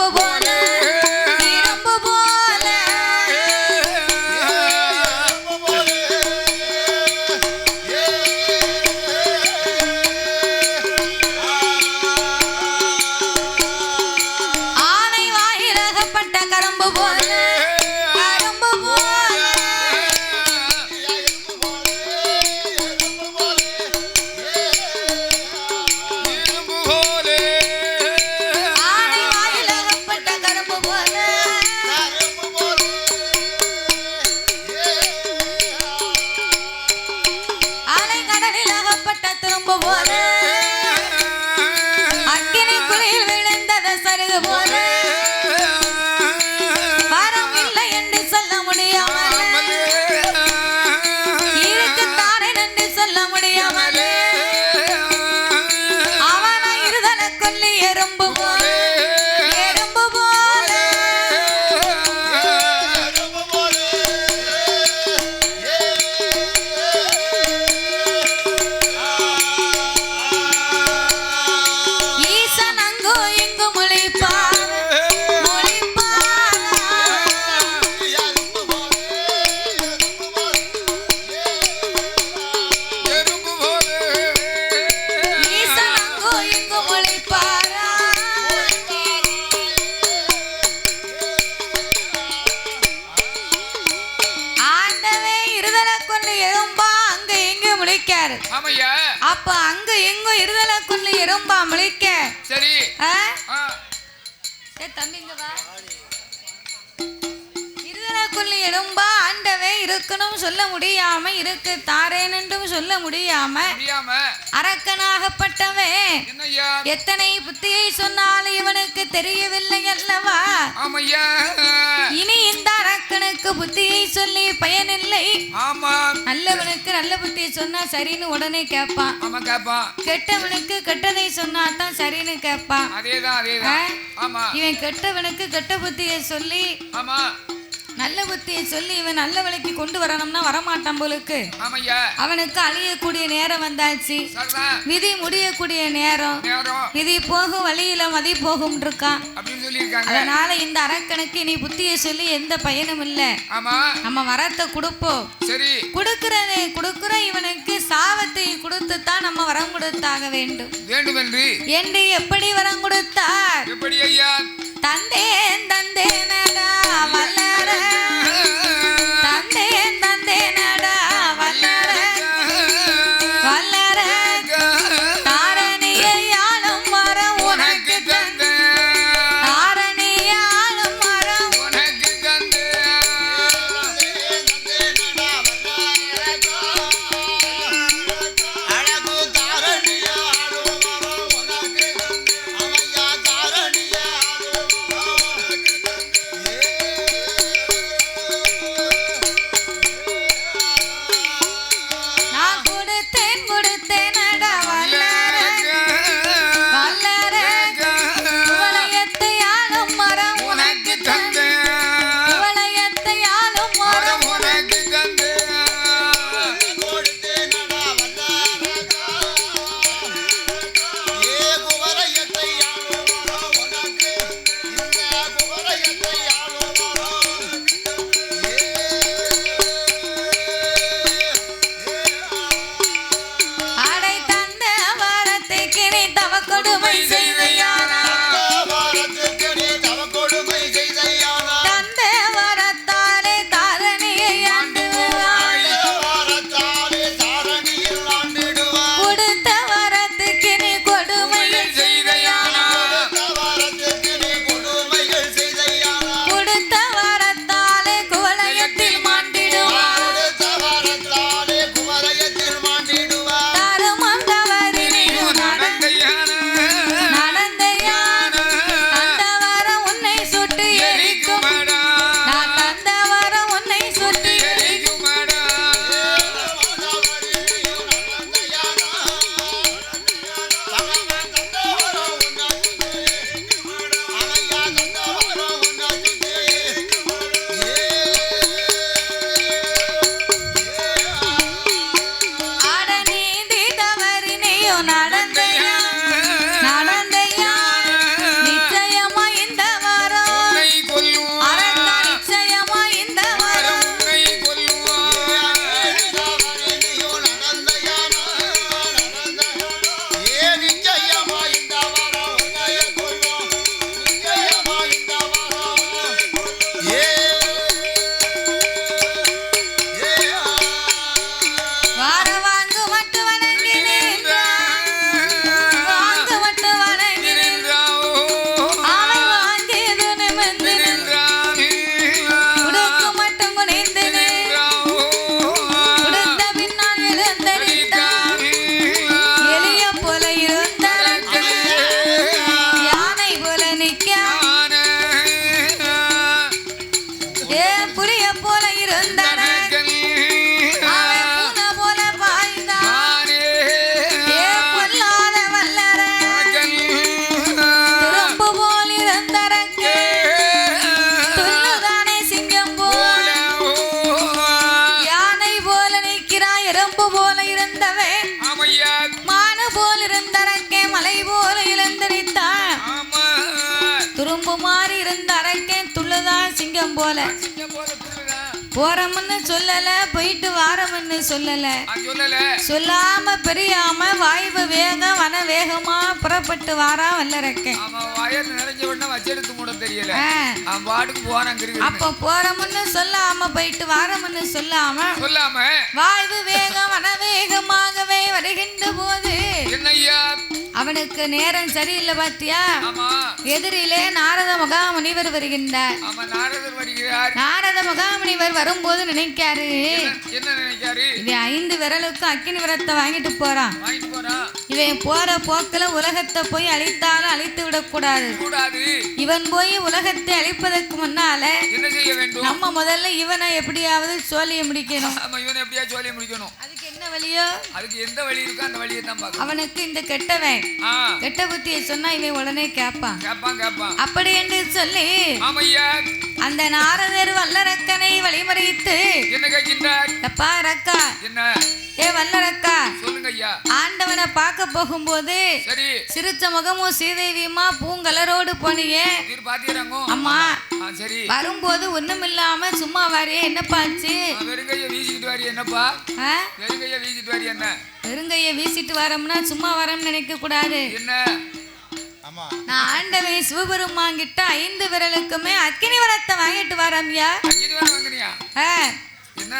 இரும்பு போல போல எறும்பா ஆண்டவே இருக்கணும் சொல்ல முடியாம இருக்கு தாரேனென்றும் சொல்ல முடியாம என்னய்யா? எத்தனை புத்தியை சொன்னாலும் இவனுக்கு தெரியவில்லை அல்லவா? இனி இந்த அரக்கனுக்கு புத்தியை சொல்லி பயனில்லை. நல்லவனுக்கு நல்ல புத்தியை சொன்னா சரின்னு உடனே கேட்பான். கெட்டவனுக்கு கெட்டதை சொன்னா தான் சரின்னு கேட்பான். இவன் கெட்டவனுக்கு கெட்ட புத்தியை சொல்லி ஆமா. நல்ல புத்தியை சொல்லி இவன் நல்ல வழிக்கு கொண்டு வரணும்னா வரமாட்டான் போலுக்கு. அவனுக்கு அழியக்கூடிய நேரம் வந்தாச்சு. விதி முடியக்கூடிய நேரம். விதி போகும் வழியில மதி போகும் இருக்கான் அதனால இந்த அரக்கனுக்கு நீ புத்தியை சொல்லி எந்த பயனும் இல்ல. நம்ம வரத்தை கொடுப்போம். சரி. கொடுக்கிறதே கொடுக்கிற இவனுக்கு சாவத்தை கொடுத்து தான் நம்ம வரம் கொடுத்தாக வேண்டும். வேண்டும் என்று என்று எப்படி வரம் கொடுத்தார்? எப்படி ஐயா? தந்தேன் தந்தேனடா வல்லர. தந்தேன் தந்தேனடா. பாம்பு மாறி இருந்த அரக்கன் துள்ளுதான் சிங்கம் போல. போறோம்னு சொல்லல போயிட்டு வாரம்னு சொல்லல. சொல்லாம பெரியாம வாய்வு வேகம் வன வேகமா புறப்பட்டு வாரா கிருக்கு அப்ப போறோம்னு சொல்லாம போயிட்டு வாரம்னு சொல்லாம சொல்லாம? வாய்வு வேகம் வன வேகமாகவே வருகின்ற போது என்னய்யா அவனுக்கு நேரம் சரியில்லை பாத்தியா? எதிரிலே நாரத மகாமுனிவர் வருகின்றார். நாரத மகாமுனிவர் வரும்போது நினைக்காரு. இவன் ஐந்து விரலுக்கும் அக்கினி விரத்தை வாங்கிட்டு போறான். இவன் போற போக்குல உலகத்தை போய் அழித்தாலும் அழித்து விடக்கூடாது. கூடாது. இவன் போய் உலகத்தை அழிப்பதற்கு முன்னால என்ன செய்ய வேண்டும்? நம்ம முதல்ல இவனை எப்படியாவது சோழிய முடிக்கணும்? வழியோ? அதுக்கு எந்த வழி இருக்கோ அந்த வழியை தான் பார்க்கணும். அவனுக்கு இந்த கெட்டவன். கெட்ட புத்தியை சொன்னா இவன் உடனே கேட்பான். கேப்பான் கேப்பான் அப்படி என்று சொல்லி ஆமையா. அந்த நாரதர் வல்லரக்கனை வழிமறித்து என்ன கேட்கின்றார்? எப்பா ரக்கா என்ன? ஏ வல்லரக்கா. சொல்லுங்க ஐயா. ஆண்டவனை பார்க்க போகும்போது சரி. சிரிச்ச முகமும் சீதேவியுமா பூங்கலரோடு போனியே. அம்மா சரி. வரும்போது ஒண்ணுமில்லாம சும்மா வாரியே என்னப்பாச்சு வெறுங்கைய வீசிக்கிட்டு வாரி என்னப்பா? வெறுங்கைய வீசிட்டு வாரி என்ன? வெறுங்கைய வீசிட்டு வரோம்னா சும்மா வரோம்னு நினைக்க கூடாது. என்ன? ஆமா. நான் ஆண்டவன் சிவபெருமான் கிட்ட ஐந்து விரலுக்குமே அக்கினி வரத்தை வாங்கிட்டு வரோம்யா. அக்கினி வேலை வாங்குனியா? ஆ, என்ன?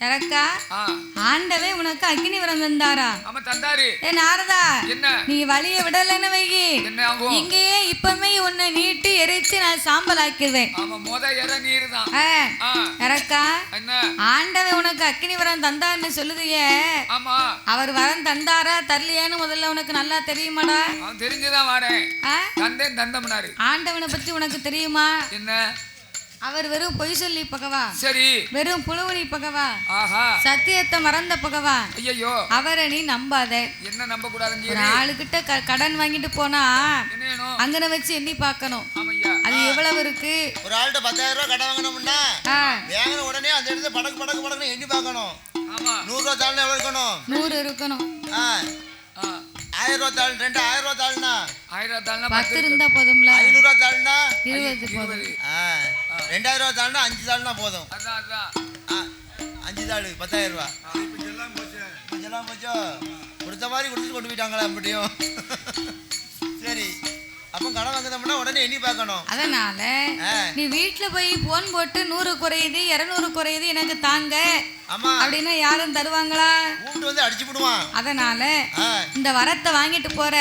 எனக்கா? ஆ. ஆண்டவன் உனக்கு அக்கினி வரம் தந்தாரா? ஆமா தந்தாரு. ஏ நாரதா என்ன? நீ வழிய விடலன்னு வைகி இங்கேயே இப்பமே உன்னை நீட்டி எரிச்சு நான் சாம்பல் ஆக்கிடுவேன் ஆமா மொத இற நீர் தான் ஆ, ஆ. எனக்கா? என்ன? ஆண்டவன் உனக்கு அக்கினி வரம் தந்தான்னு சொல்லுதியே. ஆமா. அவர் வரம் தந்தாரா தரலையான்னு முதல்ல உனக்கு நல்லா தெரியுமாடா? தெரிஞ்சுதான் வரேன்? தந்தேன் தந்தம்னாரு. ஆண்டவனை பத்தி உனக்கு தெரியுமா? என்ன? அவர் வெறும் பொய் சொல்லி பகவா? சரி. வெறும் புழுவனி பகவா? ஆஹா. சத்தியத்தை மறந்த பகவா? ஐயோ அவரை நீ நம்பாத. என்ன நம்ப ஒரு ஆளுகிட்ட க- கடன் வாங்கிட்டு போனா அங்கன வச்சு எண்ணி பார்க்கணும். ஆமையா அது எவ்வளவு இருக்கு? ஒரு ஆள்கிட்ட பத்தாயிரம் ரூபாய் கடன் வாங்கணும்னா வாங்கின உடனே அந்த இடத்துல படக்கு படக்கு படக்குன்னு எண்ணி பார்க்கணும். ஆமா. நூறு ரூபா தாள்னா எவ்வளவு இருக்கணும்? நூறு இருக்கணும். ஆயிரம் ரூபா தாள் ரெண்டு ஆயிரம் ரூபா தாள்னா? ஆயிரம் தாள்னா பத்து இருந்தா போதும்ல. ஐநூறு ரூபா தாள்னா? இருபது போதும். ரெண்டாயிரம் ரூபா தாள்னா அஞ்சு தாள்னா போதும். அஞ்சு தாள் பத்தாயிரம் ரூபா. இதெல்லாம் போச்சோ. கொடுத்த மாதிரி கொடுத்துட்டு கொண்டு போயிட்டாங்களா அப்படியும் அப்போ கடன் வாங்குதோம்னா உடனே எண்ணி பார்க்கணும். அதனால நீ வீட்டுல போய் போன் போட்டு நூறு குறையுது இருநூறு குறையுது எனக்கு தாங்க. அப்படின்னா யாரும் தருவாங்களா? வந்து அடிச்சு விடுவான். அதனால இந்த வரத்தை வாங்கிட்டு போற.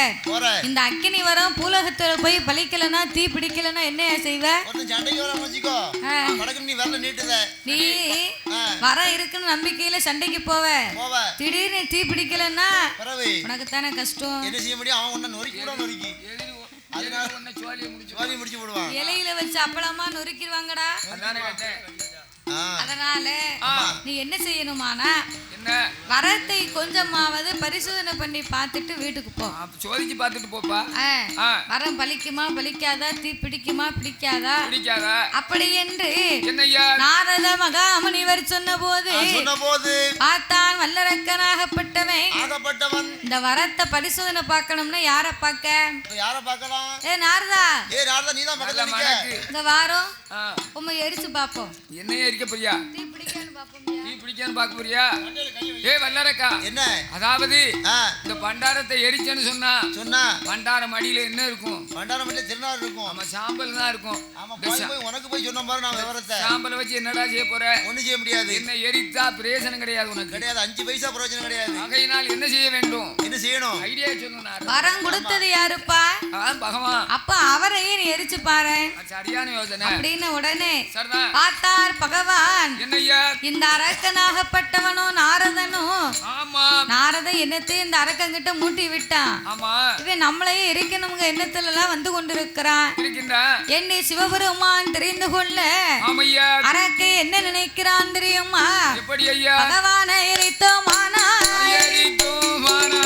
இந்த அக்கினி வரம் பூலகத்துல போய் பலிக்கலனா தீ பிடிக்கலனா என்ன செய்வ? நீ வரம் இருக்குன்னு நம்பிக்கையில சண்டைக்கு போவ. திடீர்னு தீ பிடிக்கலன்னா உனக்கு தானே கஷ்டம். என்ன செய்ய முடியும்? அவன் உன்னை நொறுக்கி. அதனால சோழி முடிச்சு விடுவான் இலையில வச்சு அப்பளமா நொறுக்கிடுவாங்கடா. அதானே அதனால நீ என்ன செய்யணுமானா என்ன? வரத்தை கொஞ்சமாவது பரிசோதனை பண்ணி பார்த்துட்டு வீட்டுக்கு போ. சோதிச்சு பார்த்துட்டு போப்பா. வரம் பலிக்குமா பலிக்காதா தீ பிடிக்குமா பிடிக்காதா? பிடிக்காதா? அப்படி என்று நாரத மகாமுனிவர் சொன்ன போது சொன்ன போது பார்த்தான் வல்லரக்கனாகப்பட்டவன். ஆகப்பட்டவன். இந்த வரத்தை பரிசோதனை பார்க்கணும்னா யார பார்க்க? யார பார்க்கலாம்? ஏ நாரதா. ஏ நாரதா நீ தான் இந்த வாரம் உண்மை எரிச்சு பார்ப்போம். போறியா? தீ பிடிக்கான்னு பார்ப்போம் நீ பிடிக்கான்னு பார்க்க போறியா ஏ வல்லரக்கா என்ன? அதாவது இந்த பண்டாரத்தை எரிச்சேன்னு சொன்னா சொன்னா. பண்டாரம் அடியில என்ன இருக்கும்? பண்டாரமட்டில திருநாள் இருக்கும். ஆமா சாம்பல் தான் இருக்கும். ஆமா போய் உனக்கு போய் சொன்ன பாரு நான் விவரத்தை. சாம்பலை வச்சு என்னடா செய்ய போற? ஒண்ணும் செய்ய முடியாது. என்ன எரித்தா பிரயோஜனம் கிடையாது உனக்கு. கிடையாது அஞ்சு பைசா பிரயோஜனம் கிடையாது. ஆகையினால் என்ன செய்ய வேண்டும்? என்ன செய்யணும்? ஐடியா சொல்லணும் வரம் கொடுத்தது யாருப்பா? பகவான். அப்ப அவரையும் நீ எரிச்சு பாரு? சரியான யோசனை. அப்படின்னு உடனே பார்த்தார் பகவான். என்னய்யா? இந்த அரக்கனாகப்பட்டவனும் நாரதனும் ஆமா. நாரத என்னத்தையும் இந்த அரக்கங்கிட்ட மூட்டி விட்டான். இவன் நம்மளையும் இருக்கணுங்க எண்ணத்துல எல்லாம் வந்து கொண்டிருக்கிறான். என்னை சிவபெருமான் தெரிந்து கொள்ள அரக்கை என்ன நினைக்கிறான் தெரியுமா? பகவானை எரித்தோமானா எரித்தோமானா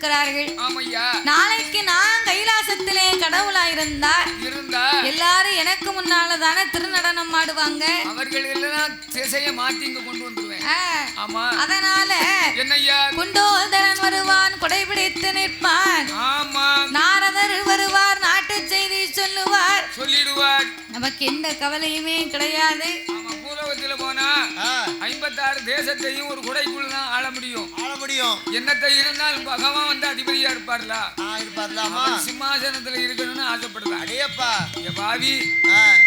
ஆமையா. நாளைக்கு நான் கைலாசத்திலே கடவுளாயிருந்தால் இருந்தா எல்லாரும் எனக்கு முன்னால தானே திருநடனம் ஆடுவாங்க. அவர்கள் எல்லாம் திசையை மாத்தி இங்க கொண்டு வந்துருவேன். ஆ, ஆமா. அதனால குண்டோதரன் வருவான் குடைபிடித்து நிற்பான். ஆமா. நாரதர் வருவார் நாட்டு செய்தி சொல்லுவார். சொல்லிடுவார். நமக்கு எந்த கவலையுமே கிடையாது. பூலோகத்துல போனா ஐம்பத்தாறு தேசத்தையும் ஒரு குடைக்குள்ள தான் ஆள முடியும். ஆள முடியும். என்னத்தை இருந்தாலும் பகவான் வந்து அதிபதியா இருப்பார்ல? ஆ இருப்பார்லாமா? சிம்மாசனத்துல இருக்கணும்னு ஆசைப்படுறான் அடையப்பா. ஏ பாவி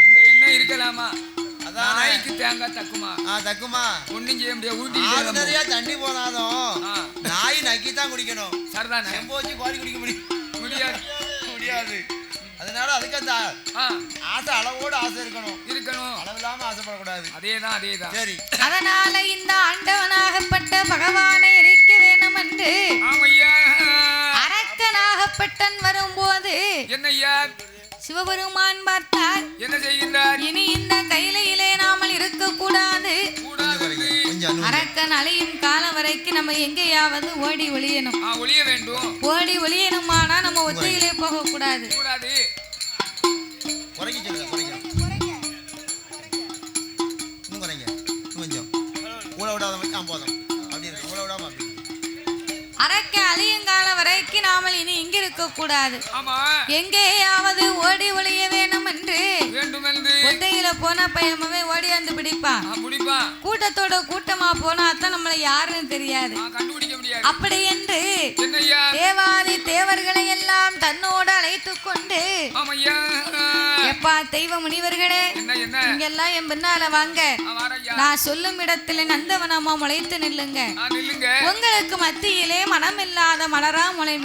இந்த எண்ணெய் இருக்கலாமா? அதான். நாய்க்கு தேங்காய் தக்குமா? தக்குமா? ஒண்ணும் செய்ய முடியாது நிறைய தண்ணி போனாலும். நாய் நக்கி தான் குடிக்கணும். சரிதானே? செம்பு வச்சு கோரி குடிக்க முடியும் முடியாது. முடியாது. அதனால அதுக்கு அந்த ஆசை அளவோடு ஆசை இருக்கணும். இருக்கணும். ஆசைப்படக்கூடாது. அதேதான் அதேதான். சரி. அதனால இந்த ஆண்டவனாகப்பட்ட பகவானை எரிக்க வேணும் என்று அரக்கனாகப்பட்டன் வரும்போது என்னய்யா சிவபெருமான் பார்த்தார். என்ன செய்கின்றார்? இனி இந்த கையிலையிலே நாமல் இருக்கக்கூடாது. கூடாது அரக்கன் அழியும் காலம் வரைக்கும் நம்ம எங்கேயாவது ஓடி ஒளியணும். ஆ ஒளிய வேண்டும். ஓடி ஒளியணுமானா நம்ம ஒத்தையிலே போகக்கூடாது. கூடாது. ஆ போதும். அப்படி இருக்கு. விடாம அப்படி வரைக்கும் நாமல் இனி இங்க ஆமா. எங்கேயாவது ஓடி ஒளிய வேணும் என்று. வேண்டும் என்று ஒத்தையில போனா பயமவே ஓடியாந்து பிடிப்பான். ஆ, முடிப்பான் கூட்டத்தோட கூட்டமா போனா அதான் நம்மள யாருன்னு தெரியாது. அப்படி என்று தேவாதி தேவர்களை எல்லாம் தன்னோடு அழைத்து கொண்டு எப்பா தெய்வ முனிவர்களே இங்கெல்லாம் என் பின்னால வாங்க. நான் சொல்லும் இடத்துல நந்தவனமா முளைத்து நில்லுங்க. உங்களுக்கு மத்தியிலே மனமில்லாத மலரா முளை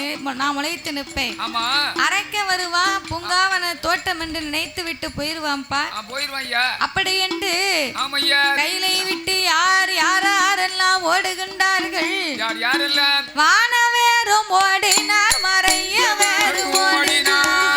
நான் முளைத்து நிற்பேன். அரைக்க வருவான் பூங்காவன தோட்டம் என்று நினைத்து விட்டு போயிருவான்ப்பா. அப்படி என்று கையிலை விட்டு யார் யாரெல்லாம் ஓடுகின்றார்கள்? யார் யாரெல்லாம் வானவேரும் ஓடினார் மறைய வேறு ஓடினார்.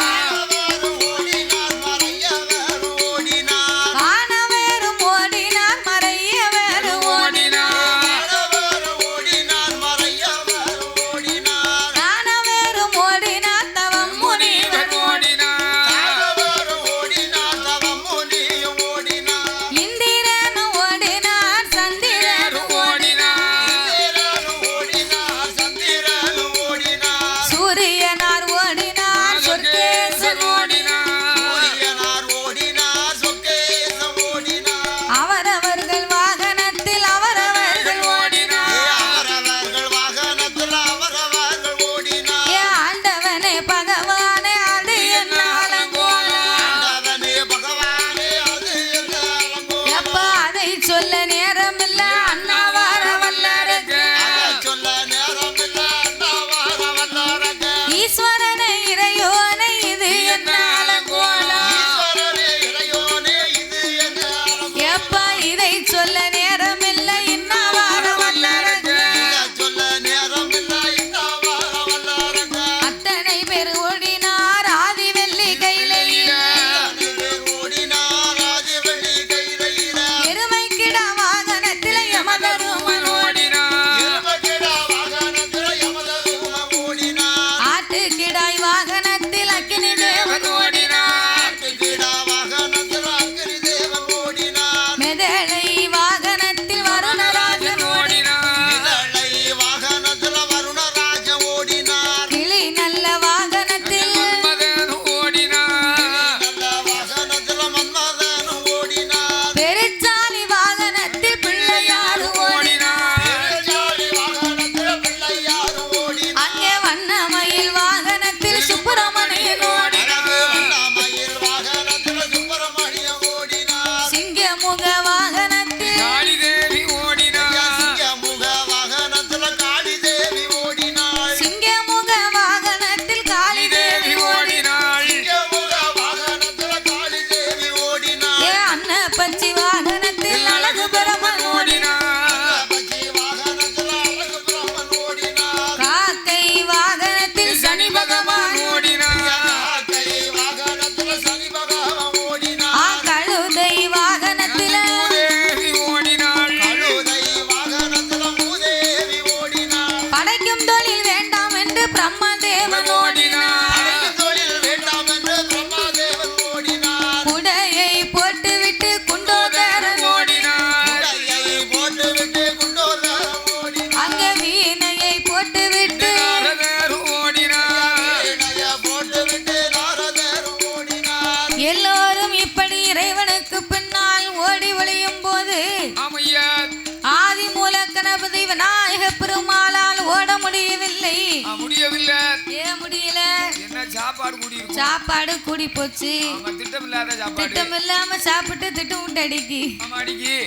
சாப்பாடு கூடி சாப்பாடு கூடி போச்சு. திட்டம் இல்லாத சாப்பாடு. திட்டம் இல்லாம சாப்பிட்டு திட்டம் விட்டு அடிக்கி அடிக்கி.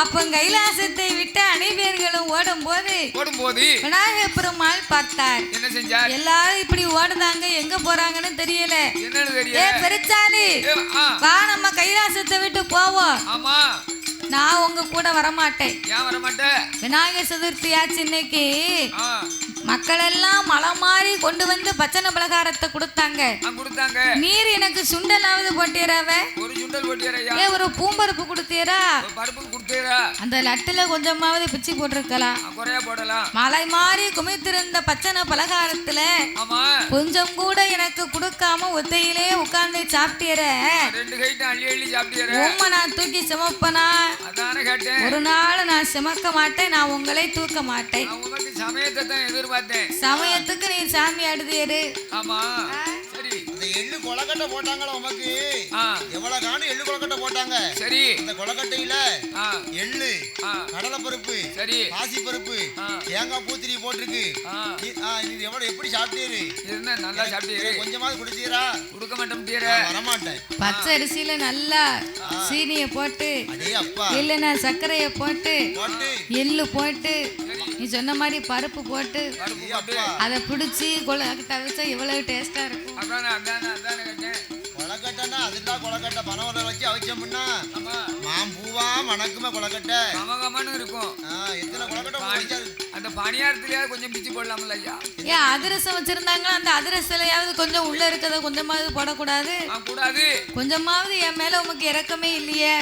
அப்ப கைலாசத்தை விட்டு அனைவர்களும் ஓடும் போது போடும்போது விநாயக பெருமாள் பார்த்தார். என்ன செஞ்சார்? எல்லாரும் இப்படி ஓடுதாங்க எங்க போறாங்கன்னு தெரியல. ஏ பெருச்சாலி வா நம்ம கைலாசத்தை விட்டு போவோம். ஆமா. நான் உங்க கூட வரமாட்டேன். ஏன் வர மாட்டேன் விநாயகர் சதுர்த்தி ஆச்சு இன்னைக்கு ஆ மக்கள் எல்லாம் மலை மாறி கொண்டு வந்து பச்சனை பலகாரத்தை கொடுத்தாங்க. கொடுத்தாங்க. நீர் எனக்கு சுண்டலாவது போட்டீராவ ஒரு சுண்டல் போட்டியாரையா ஏ ஒரு பூம்பருப்பு கொடுத்தீரா? பருப்பு கொடுத்தீரா? அந்த லட்டுல கொஞ்சமாவது பிச்சு போட்டிருக்கலாம். குறையா போடலாம். மலை மாறி குமித்திருந்த பச்சனை பலகாரத்துல ஆமா. கொஞ்சம் கூட எனக்கு கொடுக்காம ஒத்தையிலே உட்கார்ந்து சாப்பிட்டீர? ரெண்டு கைட்டும் அள்ளி அள்ளி சாப்பிட்டீர? உம்மை நான் தூக்கி சுமப்பனா? அதானே கேட்டேன். ஒரு நாள் நான் சுமக்க மாட்டேன் நான் உங்களை தூக்க மாட்டேன். சமயத்தை தான் எதிர்பார்த்தேன். சமயத்துக்கு நீ சாமி ஆடுதேரு ஆமா. எள்ளு கொலக்கட்டை போட்டாங்களா உமக்கு? எவ்வளவு காணும் எள்ளு கொலக்கட்டை போட்டாங்க? சரி. அந்த கொலக்கட்டையில எள்ளு கடலை பருப்பு சரி. பாசி பருப்பு. தேங்காய் பூத்திரி போட்டிருக்கு. இது எவ்வளவு எப்படி சாப்பிட்டீரு? என்ன நல்லா சாப்பிட்டீரு. கொஞ்சமாவது குடிச்சீரா? கொடுக்க மாட்டோம் டீர நான் வரமாட்டேன். பச்சை அரிசியில நல்லா சீனியை போட்டு இல்லைன்னா சர்க்கரையை போட்டு போட்டு. எள்ளு போட்டு நீ சொன்ன மாதிரி பருப்பு போட்டு அதை பிடிச்சி கொலக்கட்டை வச்சா எவ்வளவு டேஸ்டா இருக்கும். அதானே அதானே அதானே கேட்டேன். கொலக்கட்டைன்னா அதுதான் கொலக்கட்டை பனவரை வச்சு அவிச்சோம்னா ஆமா. மாம்பூவா மணக்குமே கொலக்கட்டை கமகமான்னு இருக்கும். ஆ, எத்தனை கொலக்கட்டை பானி- வச்சாரு அந்த பணியாரத்திலேயே கொஞ்சம் பிச்சு போடலாம்ல ஐயா. ஏன் அதிரசம் வச்சிருந்தாங்க அந்த அதிரசலையாவது கொஞ்சம் உள்ள இருக்கிறத கொஞ்சமாவது போடக்கூடாது. கூடாது. கொஞ்சமாவது என் மேல உமக்கு இறக்கமே இல்லையே.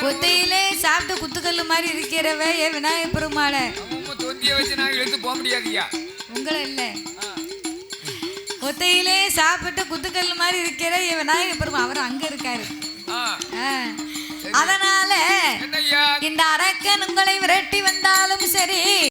ஒத்தையிலே சாப்பிட்டு குத்துக்கல்லு மாதிரி இருக்கிறவ ஏ விநாயகர் பெருமாளை. தொந்தியை வச்சு நான் இழுத்து போக முடியாது ஐயா உங்களை இல்ல ஒத்தையிலே சாப்பிட்டு குத்துக்கல்லு மாதிரி இருக்கிற விநாயகர் பெருமா அவர் அங்க இருக்காரு. அதனால இந்த அரக்கன் உங்களை விரட்டி வந்தாலும் சரி.